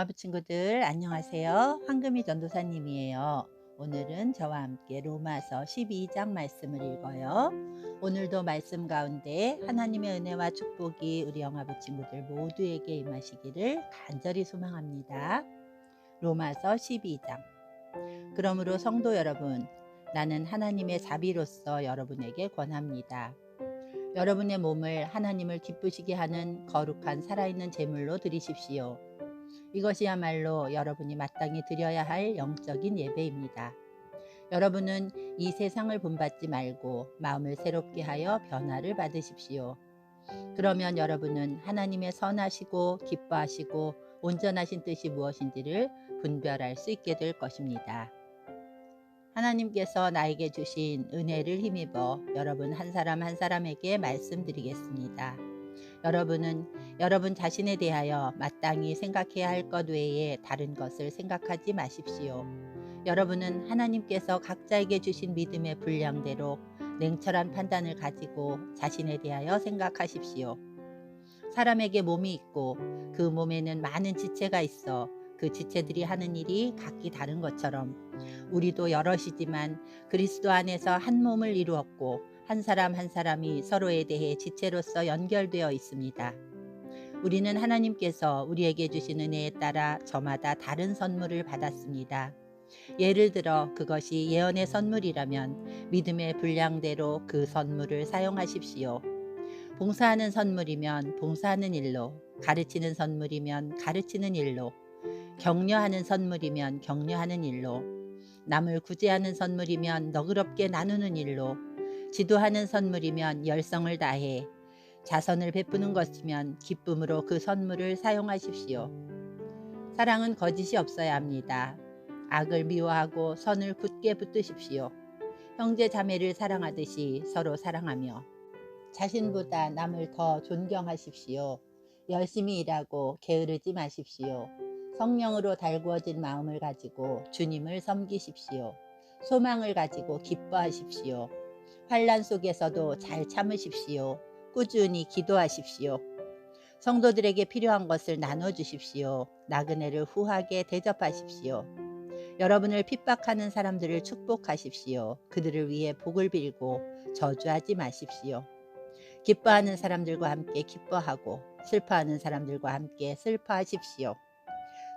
아부 친구들 안녕하세요. 황금이 전도사님이에요. 오늘은 저와 함께 로마서 12장 말씀을 읽어요. 오늘도 말씀 가운데 하나님의 은혜와 축복이 우리 영아부 친구들 모두에게 임하시기를 간절히 소망합니다. 로마서 12장. 그러므로 성도 여러분, 나는 하나님의 자비로서 여러분에게 권합니다. 여러분의 몸을 하나님을 기쁘시게 하는 거룩한 살아있는 제물로 드리십시오. 이것이야말로 여러분이 마땅히 드려야 할 영적인 예배입니다. 여러분은 이 세상을 본받지 말고 마음을 새롭게 하여 변화를 받으십시오. 그러면 여러분은 하나님의 선하시고 기뻐하시고 온전하신 뜻이 무엇인지를 분별할 수 있게 될 것입니다. 하나님께서 나에게 주신 은혜를 힘입어 여러분 한 사람 한 사람에게 말씀드리겠습니다. 여러분은 여러분 자신에 대하여 마땅히 생각해야 할 것 외에 다른 것을 생각하지 마십시오. 여러분은 하나님께서 각자에게 주신 믿음의 분량대로 냉철한 판단을 가지고 자신에 대하여 생각하십시오. 사람에게 몸이 있고 그 몸에는 많은 지체가 있어 그 지체들이 하는 일이 각기 다른 것처럼 우리도 여럿이지만 그리스도 안에서 한 몸을 이루었고 한 사람 한 사람이 서로에 대해 지체로서 연결되어 있습니다. 우리는 하나님께서 우리에게 주신 은혜에 따라 저마다 다른 선물을 받았습니다. 예를 들어 그것이 예언의 선물이라면 믿음의 분량대로 그 선물을 사용하십시오. 봉사하는 선물이면 봉사하는 일로, 가르치는 선물이면 가르치는 일로, 격려하는 선물이면 격려하는 일로, 남을 구제하는 선물이면 너그럽게 나누는 일로, 지도하는 선물이면 열성을 다해, 자선을 베푸는 것이면 기쁨으로 그 선물을 사용하십시오. 사랑은 거짓이 없어야 합니다. 악을 미워하고 선을 굳게 붙드십시오. 형제 자매를 사랑하듯이 서로 사랑하며 자신보다 남을 더 존경하십시오. 열심히 일하고 게으르지 마십시오. 성령으로 달구어진 마음을 가지고 주님을 섬기십시오. 소망을 가지고 기뻐하십시오. 환란 속에서도 잘 참으십시오. 꾸준히 기도하십시오. 성도들에게 필요한 것을 나눠주십시오. 나그네를 후하게 대접하십시오. 여러분을 핍박하는 사람들을 축복하십시오. 그들을 위해 복을 빌고 저주하지 마십시오. 기뻐하는 사람들과 함께 기뻐하고 슬퍼하는 사람들과 함께 슬퍼하십시오.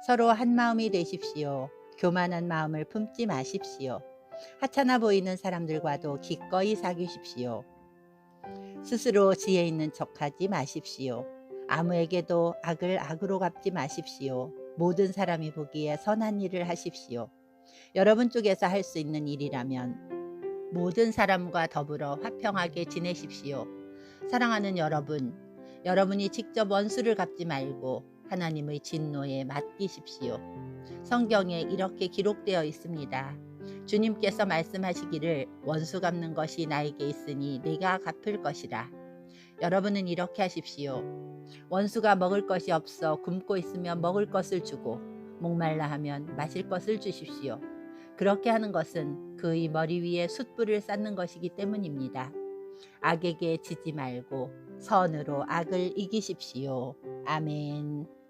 서로 한 마음이 되십시오. 교만한 마음을 품지 마십시오. 하찮아 보이는 사람들과도 기꺼이 사귀십시오. 스스로 지혜 있는 척하지 마십시오. 아무에게도 악을 악으로 갚지 마십시오. 모든 사람이 보기에 선한 일을 하십시오. 여러분 쪽에서 할 수 있는 일이라면 모든 사람과 더불어 화평하게 지내십시오. 사랑하는 여러분, 여러분이 직접 원수를 갚지 말고 하나님의 진노에 맡기십시오. 성경에 이렇게 기록되어 있습니다. 주님께서 말씀하시기를 원수 갚는 것이 나에게 있으니 내가 갚을 것이라. 여러분은 이렇게 하십시오. 원수가 먹을 것이 없어 굶고 있으면 먹을 것을 주고 목말라 하면 마실 것을 주십시오. 그렇게 하는 것은 그의 머리 위에 숯불을 쌓는 것이기 때문입니다. 악에게 지지 말고 선으로 악을 이기십시오. 아멘.